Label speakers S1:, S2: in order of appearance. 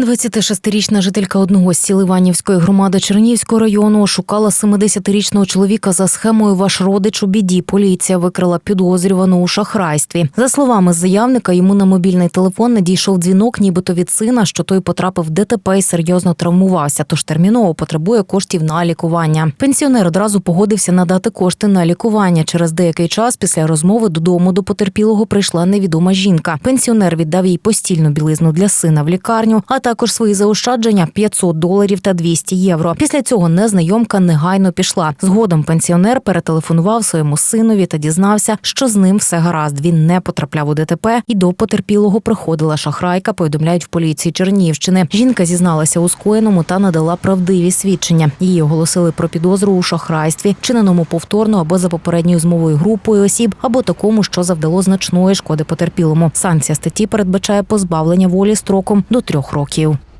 S1: 26-річна жителька одного з сіл Іванівської громади Чернігівського району шукала 70-річного чоловіка за схемою Ваш родич у біді. Поліція викрила підозрювану у шахрайстві. За словами заявника, йому на мобільний телефон надійшов дзвінок, нібито від сина, що той потрапив в ДТП і серйозно травмувався, тож терміново потребує коштів на лікування. Пенсіонер одразу погодився надати кошти на лікування. Через деякий час після розмови додому до потерпілого прийшла невідома жінка. Пенсіонер віддав їй постільну білизну для сина в лікарню, а також свої заощадження 500 доларів та 200 євро. Після цього незнайомка негайно пішла. Згодом пенсіонер перетелефонував своєму синові та дізнався, що з ним все гаразд. Він не потрапляв у ДТП і до потерпілого приходила шахрайка. Повідомляють в поліції Чернігівщини. Жінка зізналася у скоєному та надала правдиві свідчення. Її оголосили про підозру у шахрайстві, чиненому повторно або за попередньою змовою групою осіб, або такому, що завдало значної шкоди потерпілому. Санкція статті передбачає позбавлення волі строком до трьох років. barbecue.